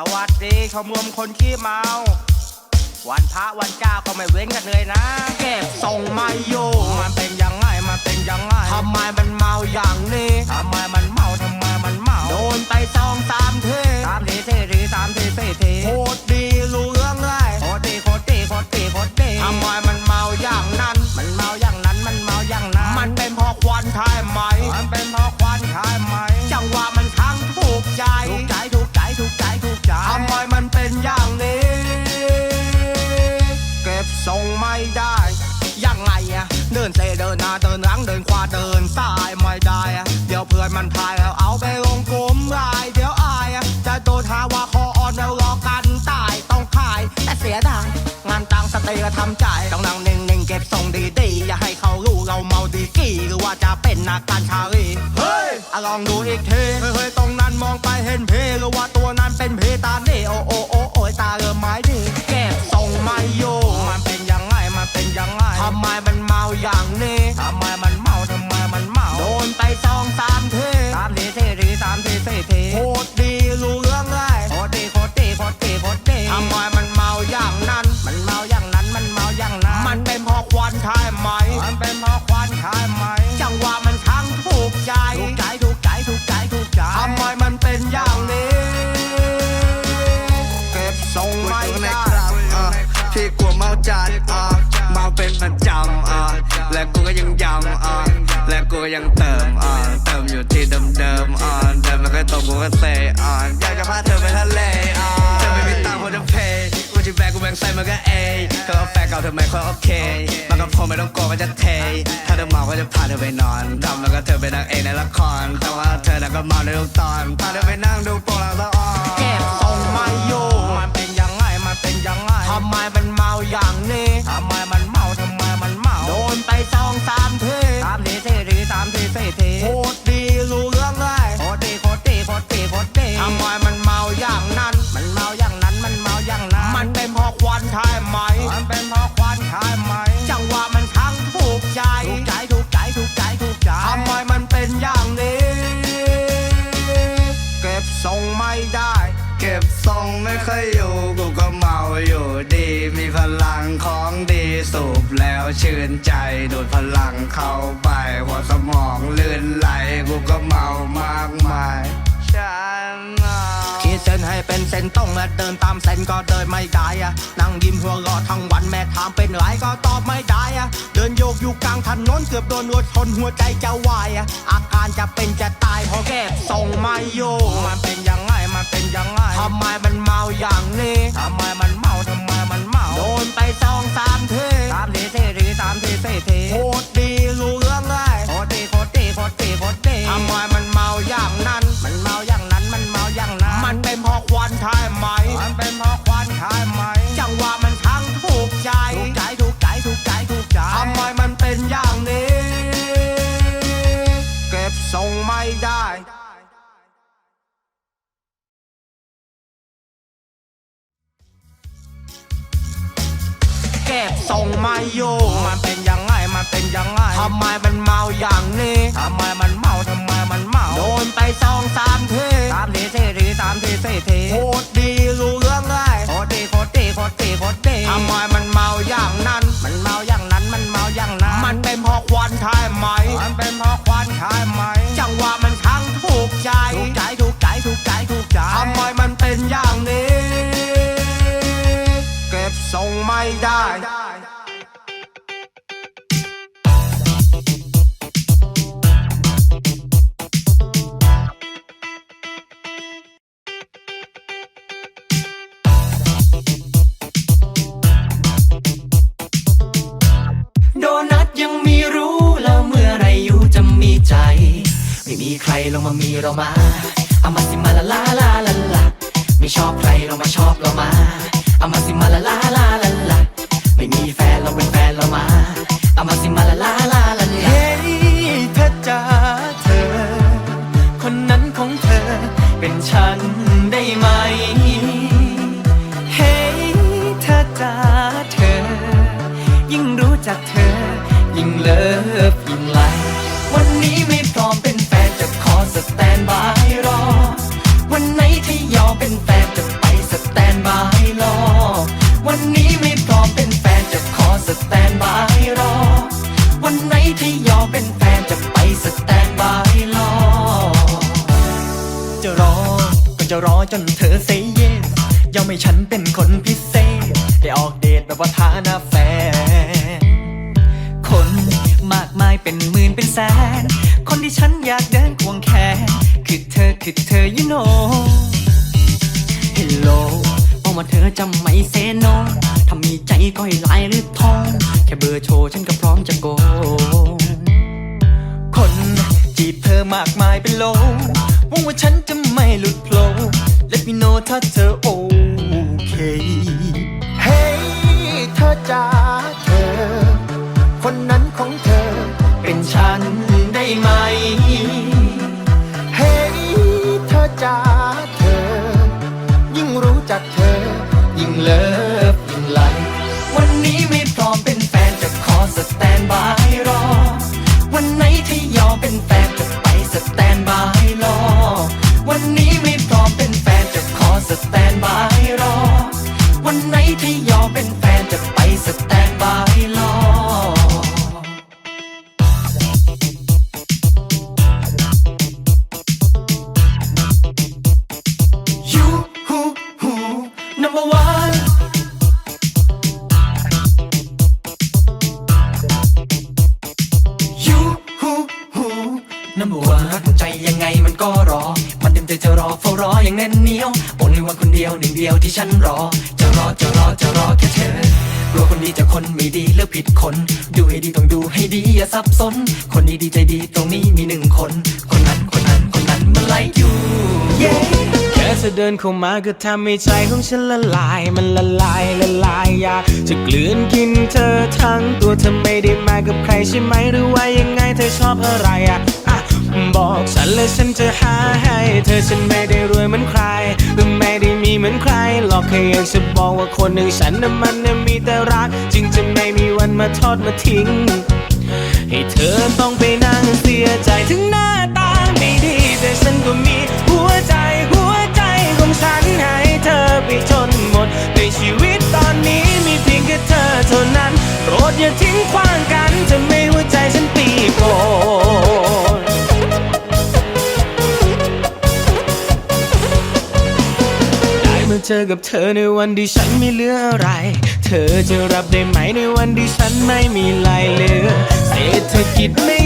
สวัสดีชมรมคนขี้เมา วันพระวันเจ้าก็ไม่เว้นกันเลยนะ เก็บส่งมาอยู่มันเป็นยังไงมันเป็นยังไงทำไมมันเมาอย่างนี้ทำไมมันเมาทำไมมันเมาโดนไปสองสามเทสามทีเททีสามทีเททีโคตรดีรู้เรื่องเลยโคตรดีโคตรดีโคตรดีโคตรดีทำไมมันเมาอย่างนั้น มันพายแล้วเอาไปลงกลมลาย เดี๋ยวอายอะจะโดนหาว่าคออ่อนแล้วรอกันตายต้องขาย แต่เสียดายงานตังสเตย์ก็ทำใจต้องนั่งนิ่งๆเก็บทรงดีๆอย่าให้เขารู้เราเมาดีกี่หรือว่าจะเป็นนักการชาลีเฮ้ยอะลองดูอีกทีเฮ้ยๆตรงนั้นมองไปเห็นเพหรือว่า ยังย้ำอะและกูก็ยังเติมอะเติมอยู่ที่เดิมๆอะเดิมแล้วก็ตรงกูก็เซอะอยากจะพาเธอไปทะเลอะเธอไม่มีตังค์คนจะเพย์กูจะแบกกูแบงใส่มันก็เอเธอเอาแฟนเก่าเธอไม่ค่อยโอเคมันก็พอไม่ต้องกลัวว่าจะเท ถ้าเธอเมาก็จะพาเธอไปนอนทำแล้วก็เธอไปนั่งเองในละคร แต่ว่าเธอน่ะก็เมาในทุกตอนพาเธอไปนั่งดูโปรหลังสะออนเก็บทรงไม่อยู่มันเป็นยังไงมันเป็นยังไงทำไมมันเมาอย่างนี้ เทโหด สูบแล้วชื่นใจดูดพลังเข้าไปหัวสมองลื่นไหลกูก็เมามากมายฉันเมาขีดเส้นให้เป็นเส้นตรงและเดินตามเส้นก็เดินไม่ได้อะนั่งยิ้มหัวรอทั้งวันแม่ถามเป็นไรก็ตอบไม่ได้อะเดินโยกอยู่กลางถนนเกือบโดนรถชนหัวใจจะวายอะอาการจะเป็นจะตายเพราะเก็บทรงไม่อยู่มันเป็นยังไงมันเป็นยังไงทำไมมันเมาอย่างนี้ทำไมมัน ไปสองสามทีสามทีเททีสามทีเททีโคตรดีรู้เรื่องเลยโคตรดีโคตรดีโคตรดีโคตรดีทำไมมันเมาอย่างนั้น มันเมาอย่าง เก็บทรงไม่อยู่ มันเป็นยังไง มันเป็นยังไง ทำไมมันเมาอย่างนี้ ทำไมมันเมา ทำไมมันเมา โดนไปสองสามทีสามทีเททีสามทีเททีโคตรดีรู้เรื่องเลยโคตรดีโคตรดีโคตรดีโคตรดีทำไมมันเมาอย่างนั้น มันเมาอย่างนั้น มันเมาอย่างนั้น มันเป็นเพราะควันใช่ไหมมันเป็นเพราะควัน ชอบใครเรามาชอบเรามาเอามาสิมาละลาลาลาลาไม่มีแฟนเราเป็นแฟนเรามาเอามาสิมาละลาลาลาลาเฮ้ยเธอจ๋าเธอ คนนั้นของเธอ เป็นฉันได้ไหม เฮ้ยเธอจ๋าเธอ ยิ่งรู้จักเธอ ยิ่งเลิฟยิ่งไลวันนี้ไม่ รอจนเธอ say yes ยอมให้ฉันเป็นคนพิเศษ ได้ออกเดทแบบว่าฐานะแฟน คนมากมายเป็นหมื่นเป็นแสน คนที่ฉันอยากเดินควงแขน คือเธอคือเธอ you know Hello บอกว่าเธอจะไม่เซโนถ้ามีใจก็ให้ลน์หรือทอง แค่เบอร์โทรฉันก็พร้อมจะโก คนจีบเธอมากมายเป็นโล หวังว่าฉันจะไม่หลุดโผล่ Let me know ถ้าเธอโอเคเฮ้เธอจ้าเธอ คนนั้นของเธอเป็นฉัน แน่นเหนียวโอนในวันคนเดียวหนึ่งเดียวที่ฉันรอ จะรอจะรอจะรอแค่เธอกลัวคนดีจะคนไม่ดีเลือกผิดคน ดูให้ดีต้องดูให้ดีอย่าสับสน คนดีดีใจดีตรงนี้มีหนึ่งคน คนนั้นคนนั้นคนนั้นมันไล่อยู่ yeah แค่เธอเดินเข้ามาก็ทำให้ใจของฉันละลาย มันละลายละลายอยากจะกลืนกินเธอทั้งตัวเธอไม่ได้มากับใครใช่ไหมหรือว่ายังไงเธอชอบอะไรอะ บอกฉันเลยฉันจะหาให้ เธอฉันไม่ได้รวยเหมือนใครไม่ได้มีเหมือนใคร หรอกแค่อยากจะบอกว่าคนหนึ่างฉันน่ะมันน่ะมีแต่รัก จึงจะไม่มีวันมาทอดมาทิ้ง ให้เธอต้องไปนั่งเสียใจถึงหน้าตาไม่ดี แต่ฉันก็มีหัวใจหัวใจของฉันให้เธอไปจนหมด ในชีวิตตอนนี้มีเพียงแค่เธอเท่านั้นโปรดอย่าทิ้งขว้างกันจะไม่ เจอกับเธอในวันที่ฉันไม่เหลืออะไร เธอจะรับได้ไหมในวันที่ฉันไม่มีลายเหลือ เศรษฐกิจไม่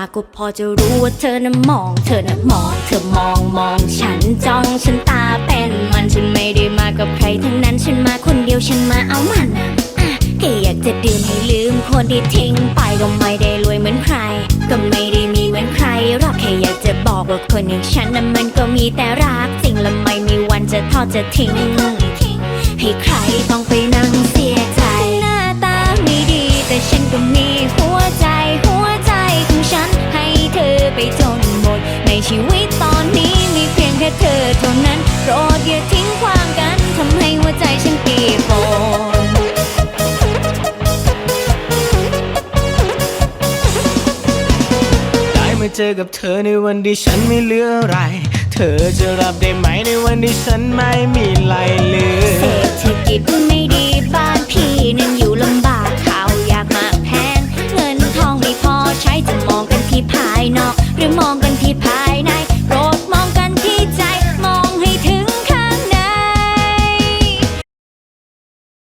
เดินเข้ามาก็พอจะรู้ว่าเธอน่ะมอง เธอน่ะมอง เธอมองมองฉันจ้องฉันตาเป็นมันฉันไม่ได้มากับใครทั้งนั้นฉันมาคนเดียวฉันมาเอามันอะอะแค่อยากจะดื่มให้ลืมคนที่ทิ้งไปก็ไม่ได้รวยเหมือนใคร ก็ไม่ได้มีเหมือนใครหรอกแค่อยากจะบอกว่าคนอย่างฉันน่ะมันก็มีแต่รักจริงและไม่มีวันจะทอดจะทิ้งให้ใครต้องไปนั่ง จนหมด ในชีวิตตอนนี้มีเพียงแค่เธอเท่านั้นโปรดอย่าทิ้งความกันทำให้หัวใจฉันปีโปนได้มาเจอกับเธอในวันที่ฉันไม่เหลืออะไร เธอจะรับได้ไหมในวันที่ฉันไม่มีไรเหลือ